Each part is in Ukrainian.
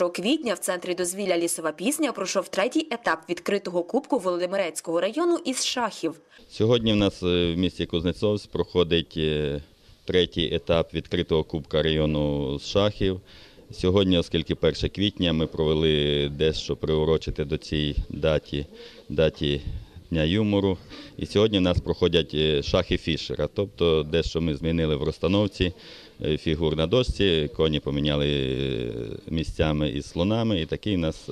1 квітня в центрі дозвілля лісова пісня пройшов третій етап відкритого кубку Володимирецького району із шахів. Сьогодні в нас е, в місті Кузнецовськ проходить е, третій етап відкритого кубка району з шахів. Сьогодні, оскільки 1 квітня, ми провели дещо приурочити до цій даті, даті Дня юмору. І сьогодні в нас проходять е, шахи Фішера, тобто дещо ми змінили в розстановці е, фігур на дошці, коні поміняли е, місцями із слонами, і такий у нас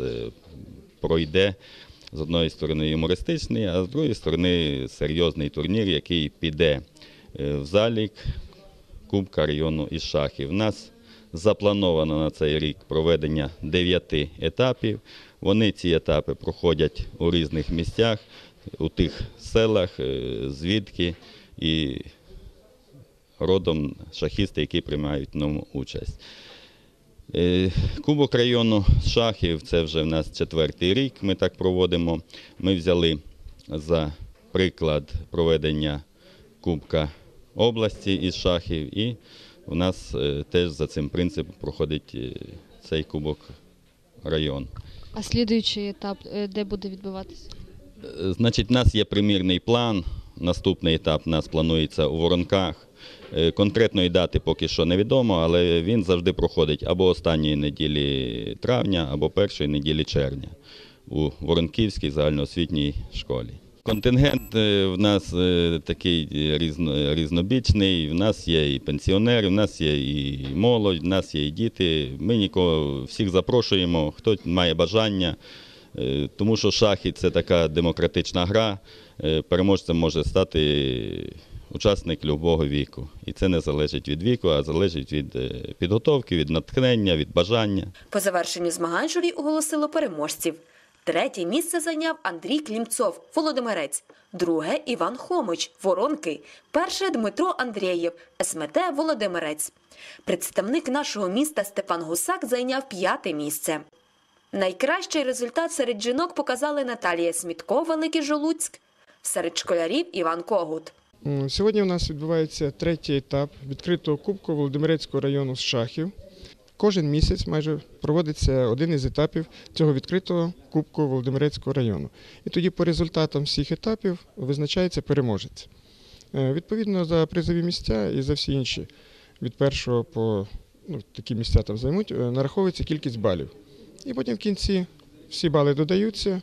пройде з одної сторони юмористичний, а з другої сторони серйозний турнір, який піде в залік Кубка району із шахів. У нас заплановано на цей рік проведення дев'яти етапів. Вони ці етапи проходять у різних місцях, у тих селах, е, звідки і родом шахісти, які приймають в ньому участь. Е, Кубок району шахів це вже в нас четвертий рік. Ми так проводимо. Ми взяли за приклад проведення Кубка області із шахів, і у нас е, теж за цим принципом проходить цей кубок район. А слідуючий етап, де буде відбуватися? Е, Значить, у нас є примірний план. Наступний етап у нас планується у Воронках. Е, Конкретної дати поки що невідомо, але він завжди проходить або останньої неділі травня, або першої неділі червня у Воронківській загальноосвітній школі. Контингент е, в нас такий різно, різнобічний. В нас є і пенсіонери, в нас є і молодь, в нас є і діти. Ми нікого всіх запрошуємо, хто має бажання. Е, Тому що шахи це така демократична гра. Е, Переможцем може стати учасник любого віку. І це не залежить від віку, а залежить від е, підготовки, від натхнення, від бажання. По завершенню змагань журі оголосило переможців. Третє місце зайняв Андрій Клімцов, Володимирець. Друге Іван Хомич, Воронки. Перше Дмитро Андрієв, СМТ Володимирець. Представник нашого міста Степан Гусак зайняв п'яте місце. Найкращий результат серед жінок показали Наталія Смітко, Великий Жолуцьк, серед школярів Іван Когут. Сьогодні у нас відбувається третій етап відкритого кубку Володимирецького району з шахів. Кожен місяць майже проводиться один із етапів цього відкритого кубку Володимирецького району. І тоді по результатам всіх етапів визначається переможець. Е, Відповідно за призові місця і за всі інші від першого по ну, такі місця там займуть, е, нараховується кількість балів. І потім в кінці всі бали додаються,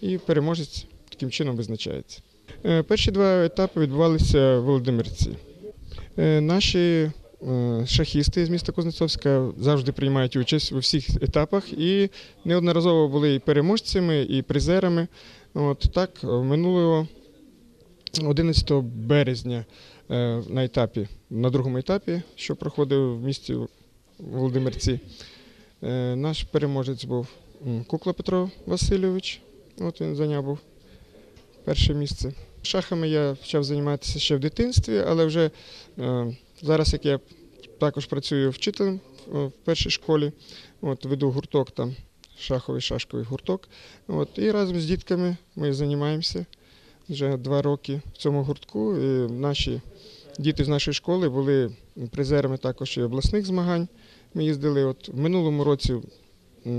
і переможець таким чином визначається. Е, Перші два етапи відбувалися в Володимирці. Е, Наші е, шахісти з міста Кузнецовська завжди приймають участь у всіх етапах і неодноразово були і переможцями, і призерами. От так, минулого 11 березня на етапі, на другому етапі, що проходив в місті Володимирці, наш переможець був Кукла Петро Васильович. От він зайняв був перше місце. Шахами я почав займатися ще в дитинстві, але вже е, зараз, як я також працюю вчителем в першій школі, от, веду гурток там, шаховий шашковий гурток. От, і разом з дітками ми займаємося вже два роки в цьому гуртку. І наші діти з нашої школи були призерами також і обласних змагань. Ми їздили. От, в минулому році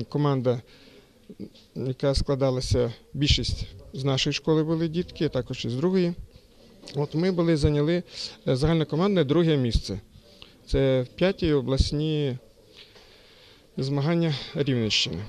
команда, яка складалася, більшість з нашої школи були дітки, також також із другої. От ми були зайняли е, загальнокомандне друге місце. Це в п'ятій обласні змагання Рівненщини.